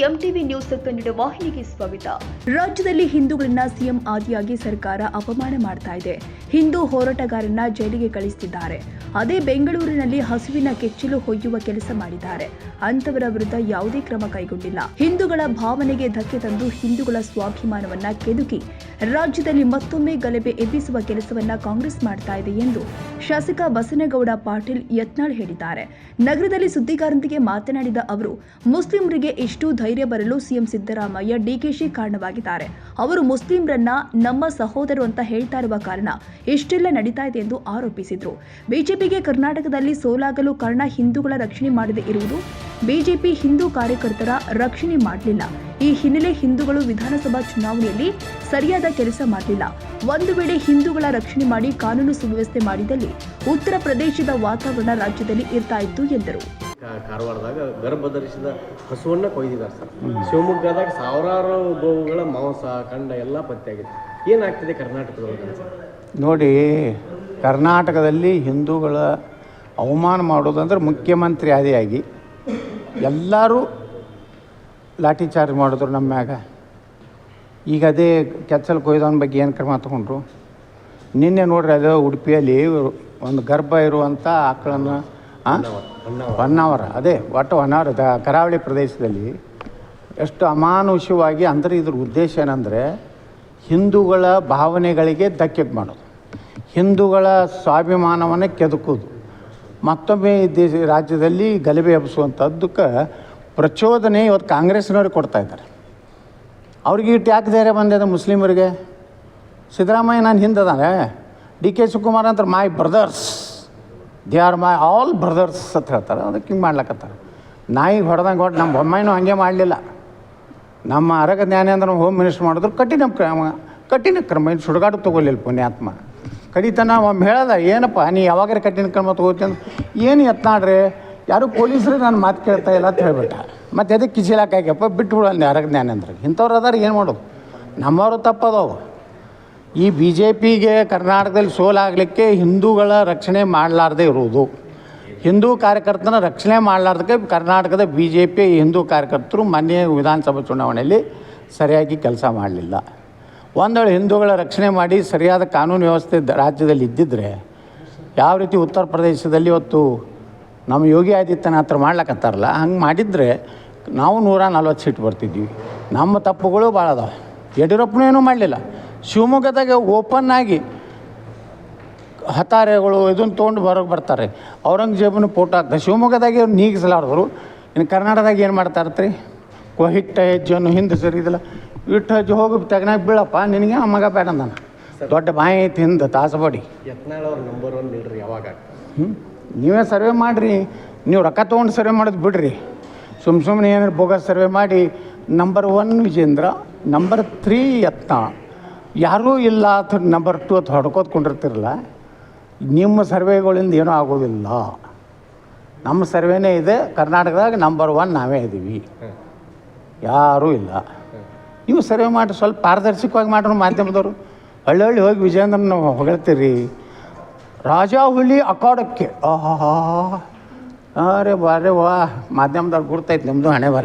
MTV news Kannada ವಾಹಿನಿಗೆ ಸ್ವಾಗತ. ರಾಜ್ಯದಲ್ಲಿ ಹಿಂದೂಗಳನ್ನ ಸಿಎಂ ಆದಿಯಾಗಿ ಸರ್ಕಾರ ಅಪಮಾನ ಮಾಡ್ತಾ ಇದೆ. ಹಿಂದೂ ಹೋರಾಟಗಾರನ್ನ ಜೈಲಿಗೆ ಕಳಿಸುತ್ತಿದ್ದಾರೆ ಅದೇ ಬೆಂಗಳೂರಿನಲ್ಲಿ ಹಸುವಿನ ಕೆಚ್ಚಲು ಹೊಯ್ಯುವ ಕೆಲಸ ಮಾಡಿದ್ದಾರೆ. ಅಂತವರ ವಿರುದ್ಧ ಯಾವುದೇ ಕ್ರಮ ಕೈಗೊಂಡಿಲ್ಲ. ಹಿಂದೂಗಳ ಭಾವನೆಗೆ ಧಕ್ಕೆ ತಂದು ಹಿಂದೂಗಳ ಸ್ವಾಭಿಮಾನವನ್ನ ಕೆದುಕಿ, ರಾಜ್ಯದಲ್ಲಿ ಮತ್ತೊಮ್ಮೆ ಗಲಭೆ ಎಬ್ಬಿಸುವ ಕೆಲಸವನ್ನ ಕಾಂಗ್ರೆಸ್ ಮಾಡ್ತಾ ಇದೆ ಎಂದು ಶಾಸಕ ಬಸನಗೌಡ ಪಾಟೀಲ್ ಯತ್ನಾಳ್ ಹೇಳಿದ್ದಾರೆ. ನಗರದಲ್ಲಿ ಸುದ್ದಿಗಾರರೊಂದಿಗೆ ಮಾತನಾಡಿದ ಅವರು, ಮುಸ್ಲಿಮರಿಗೆ ಇಷ್ಟು ಧೈರ್ಯ ಬರಲು ಸಿಎಂ ಸಿದ್ದರಾಮಯ್ಯ ಡಿಕೆಶಿ ಕಾರಣವಾಗಿದ್ದಾರೆ. ಅವರು ಮುಸ್ಲಿಂರನ್ನ ನಮ್ಮ ಸಹೋದರು ಅಂತ ಹೇಳ್ತಾ ಇರುವ ಕಾರಣ ಇಷ್ಟೆಲ್ಲ ನಡೀತಾ ಇದೆ ಎಂದು ಆರೋಪಿಸಿದ್ರು. ಬಿಜೆಪಿಗೆ ಕರ್ನಾಟಕದಲ್ಲಿ ಸೋಲಾಗಲು ಕಾರಣ ಹಿಂದೂಗಳ ರಕ್ಷಣೆ ಮಾಡದೇ ಇರುವುದು, ಬಿಜೆಪಿ ಹಿಂದೂ ಕಾರ್ಯಕರ್ತರ ರಕ್ಷಣೆ ಮಾಡಲಿಲ್ಲ. ಈ ಹಿನ್ನೆಲೆ ಹಿಂದೂಗಳು ವಿಧಾನಸಭಾ ಚುನಾವಣೆಯಲ್ಲಿ ಸರಿಯಾದ ಕೆಲಸ ಮಾಡಲಿಲ್ಲ. ಒಂದು ವೇಳೆ ಹಿಂದೂಗಳ ರಕ್ಷಣೆ ಮಾಡಿ ಕಾನೂನು ಸುವ್ಯವಸ್ಥೆ ಮಾಡಿದಲ್ಲಿ ಉತ್ತರ ಪ್ರದೇಶದ ವಾತಾವರಣ ರಾಜ್ಯದಲ್ಲಿ ಇರ್ತಾ ಇತ್ತು ಎಂದರು. ಕಾರವಾರದಾಗ ಗರ್ಭ ಧರಿಸಿದ ಹಸುವನ್ನ ಕೊಯ್ದಿದ್ದಾರೆ ಸರ್. ಶಿವಮೊಗ್ಗದಾಗ ಸಾವಿರಾರು ಗೋವುಗಳ ಮಾಂಸ ಖಂಡ ಎಲ್ಲ ಪತ್ತೆಯಾಗಿದೆ ಏನಾಗ್ತಿದೆ ಕರ್ನಾಟಕದೊಳಗೆ ನೋಡಿ, ಕರ್ನಾಟಕದಲ್ಲಿ ಹಿಂದೂಗಳ ಅವಮಾನ ಮಾಡೋದಂದ್ರೆ ಮುಖ್ಯಮಂತ್ರಿ ಆದಿಯಾಗಿ ಎಲ್ಲರೂ ಲಾಠಿ ಚಾರ್ಜ್ ಮಾಡಿದ್ರು ನಮ್ಮ ಮ್ಯಾಗ. ಈಗ ಅದೇ ಕೆಚ್ಚಲ್ ಕೊಯ್ದವನ ಬಗ್ಗೆ ಏನು ಕ್ರಮ ತಗೊಂಡ್ರು? ನಿನ್ನೆ ನೋಡ್ರಿ ಅದು ಉಡುಪಿಯಲ್ಲಿ ಒಂದು ಗರ್ಭ ಇರುವಂಥ ಆಕಳನ್ನು ಹೊನ್ನಾವರ ಅದೇ ಒಟ್ಟು ಹೊನ್ನಾವರ ಕರಾವಳಿ ಪ್ರದೇಶದಲ್ಲಿ ಎಷ್ಟು ಅಮಾನುಷವಾಗಿ ಅಂದರೆ ಇದ್ರ ಉದ್ದೇಶ ಏನಂದರೆ ಹಿಂದೂಗಳ ಭಾವನೆಗಳಿಗೆ ಧಕ್ಕೆ ಮಾಡೋದು. ಹಿಂದೂಗಳ ಸ್ವಾಭಿಮಾನವನ್ನು ಕೆದಕೋದು. ಮತ್ತೊಮ್ಮೆ ಈ ದೇಶ ರಾಜ್ಯದಲ್ಲಿ ಗಲಭೆ ಎಬ್ಬಿಸುವಂಥದ್ದಕ್ಕೆ ಪ್ರಚೋದನೆ ಇವತ್ತು ಕಾಂಗ್ರೆಸ್ನವ್ರಿಗೆ ಕೊಡ್ತಾ ಇದ್ದಾರೆ. ಅವ್ರಿಗೆ ಇಟ್ಟು ಯಾಕೆ ಧೈರ್ಯ ಬಂದಿದೆ ಮುಸ್ಲಿಮರಿಗೆ? ಸಿದ್ದರಾಮಯ್ಯ ನಾನು ಹಿಂದದಾನೆ. ಡಿ ಕೆ ಶಿವಕುಮಾರ್ ಅಂತ my brothers. They are my all brothers ಅಂತ ಹೇಳ್ತಾರೆ. ಅದಕ್ಕೆ ಹಿಂಗೆ ಮಾಡ್ಲಕತ್ತಾರೆ. ನಾಯಿಗೆ ಹೊಡೆದಂಗೆ ಹೊಡೆ ನಮ್ಮ ಬೊಮ್ಮಾಯಿನೂ ಹಂಗೆ ಮಾಡಲಿಲ್ಲ. ನಮ್ಮ ಅರಗ ಜ್ಞಾನೇಂದ್ರ ಹೋಮ್ ಮಿನಿಸ್ಟರ್ ಮಾಡಿದ್ರು ಕಠಿಣ ಕ್ರಮ ಕಠಿಣ ಕ್ರಮ. ಇನ್ನು ಸುಡುಗಾಡು ತೊಗೊಲಿಲ್ಲ ಪುಣ್ಯಾತ್ಮ. ಕಡಿತನ ಒಮ್ಮೆ ಹೇಳ್ದ, ಏನಪ್ಪ, ನೀ ಯಾವಾಗಾರ ಕಠಿಣ ಕ್ರಮ ತೊಗೋತಿ? ಅಂತ ಏನು ಎತ್ನಾಡ್ರಿ ಯಾರು ಪೊಲೀಸರು ನಾನು ಮಾತು ಕೇಳ್ತಾ ಇಲ್ಲ ಅಂತ ಹೇಳ್ಬಿಟ್ಟ. ಮತ್ತು ಅದಕ್ಕೆ ಕಿಚಿಲಾಕಾಯ್ಕಪ್ಪ ಬಿಟ್ಟು ಬಿಡಲ್ಲ ಅರಗ ಜ್ಞಾನೇಂದ್ರ ಇಂಥವ್ರು ಅದಾರ ಏನು ಮಾಡೋದು? ನಮ್ಮವರು ತಪ್ಪದವು ಈ ಬಿ ಜೆ ಪಿಗೆ ಕರ್ನಾಟಕದಲ್ಲಿ ಸೋಲಾಗಲಿಕ್ಕೆ ಹಿಂದೂಗಳ ರಕ್ಷಣೆ ಮಾಡಲಾರ್ದೇ ಇರುವುದು. ಹಿಂದೂ ಕಾರ್ಯಕರ್ತನ ರಕ್ಷಣೆ ಮಾಡಲಾರ್ದಕ್ಕೆ ಕರ್ನಾಟಕದ ಬಿ ಜೆ ಪಿ ಹಿಂದೂ ಕಾರ್ಯಕರ್ತರು ಮೊನ್ನೆ ವಿಧಾನಸಭಾ ಚುನಾವಣೆಯಲ್ಲಿ ಸರಿಯಾಗಿ ಕೆಲಸ ಮಾಡಲಿಲ್ಲ. ಒಂದು ವೇಳೆ ಹಿಂದೂಗಳ ರಕ್ಷಣೆ ಮಾಡಿ ಸರಿಯಾದ ಕಾನೂನು ವ್ಯವಸ್ಥೆ ರಾಜ್ಯದಲ್ಲಿ ಇದ್ದಿದ್ದರೆ ಯಾವ ರೀತಿ ಉತ್ತರ ಪ್ರದೇಶದಲ್ಲಿ ಇವತ್ತು ನಮ್ಮ ಯೋಗಿ ಆದಿತ್ಯನಾಥರು ಮಾಡ್ಲಕ್ಕತ್ತಾರಲ್ಲ ಹಂಗೆ ಮಾಡಿದರೆ ನಾವು ನೂರ ನಲ್ವತ್ತು ಸೀಟ್ ಬರ್ತಿದ್ವಿ. ನಮ್ಮ ತಪ್ಪುಗಳು ಭಾಳ ಅದಾವೆ. ಯಡಿಯೂರಪ್ಪನೂ ಏನೂ ಮಾಡಲಿಲ್ಲ. ಶಿವಮೊಗ್ಗದಾಗ ಓಪನ್ ಆಗಿ ಹತಾರೆಗಳು ಇದನ್ನು ತೊಗೊಂಡು ಬರೋಕೆ ಬರ್ತಾರೆ. ಔರಂಗಜೇಬನ ಫೋಟೋ ಹಾಕ್ತಾರೆ. ಶಿವಮೊಗ್ಗದಾಗೆ ಅವ್ರು ನೀಗಿಸಲಾರ್ದರು. ಇನ್ನು ಕರ್ನಾಟಕದಾಗ ಏನು ಮಾಡ್ತಾ ಇರ್ತೀರಿ? ಕೊಹಿಟ್ಟ ಹೆಜ್ಜೆಯನ್ನು ಹಿಂದೆ ಸರಿದಿಲ್ಲ. ಇಟ್ಟು ಹೆಜ್ಜೆ ಹೋಗಿ ತೆಗನಾಗ ಬೀಳಪ್ಪ ನಿನಗೆ ಆ ಮಗ ಬೇಡ ನಾನು ದೊಡ್ಡ ಬಾಯಿ ಐತಿ ಹಿಂದೆ ತಾಸಬಾಡಿ. ನಂಬರ್ ಒನ್ ಬಿಡ್ರಿ ಯಾವಾಗ ಹ್ಞೂ ನೀವೇ ಸರ್ವೆ ಮಾಡಿರಿ. ನೀವು ರೊಕ್ಕ ತೊಗೊಂಡು ಸರ್ವೆ ಮಾಡೋದು ಬಿಡ್ರಿ. ಸುಮ್ಮ ಸುಮ್ಮನೆ ಏನಾರು ಬೋಗಸ್ ಸರ್ವೆ ಮಾಡಿ. Number one Vijendra number three ಯತ್ನ ಯಾರೂ ಇಲ್ಲ ಅಂತ ನಂಬರ್ ಟು ಅಥವಾ ಹೊಡ್ಕೋತ ಕೊಂಡಿರ್ತಿರಲ್ಲ ನಿಮ್ಮ ಸರ್ವೆಗಳಿಂದ ಏನೂ ಆಗೋದಿಲ್ಲ. ನಮ್ಮ ಸರ್ವೆನೇ ಇದೆ, ಕರ್ನಾಟಕದಾಗ ನಂಬರ್ ಒನ್ ನಾವೇ ಇದ್ದೀವಿ ಯಾರೂ ಇಲ್ಲ. ನೀವು ಸರ್ವೆ ಮಾಡಿ ಸ್ವಲ್ಪ ಪಾರದರ್ಶಕವಾಗಿ ಮಾಡ್ರು ಮಾಧ್ಯಮದವರು, ಹಳ್ಳಿ ಹಳ್ಳಿ ಹೋಗಿ ವಿಜಯೇಂದ್ರನ ಹೊಗಳ್ತೀರಿ. ರಾಜ ಹುಲಿ ಅಕಾಡಕ್ಕೆ ಆಹಾ ಅರೆ ಬಾರೆ ವಾ ಮಾಧ್ಯಮದವ್ರು ಗುರ್ತೈತೆ ನಿಮ್ಮದು ಹಣೆ ಬರ.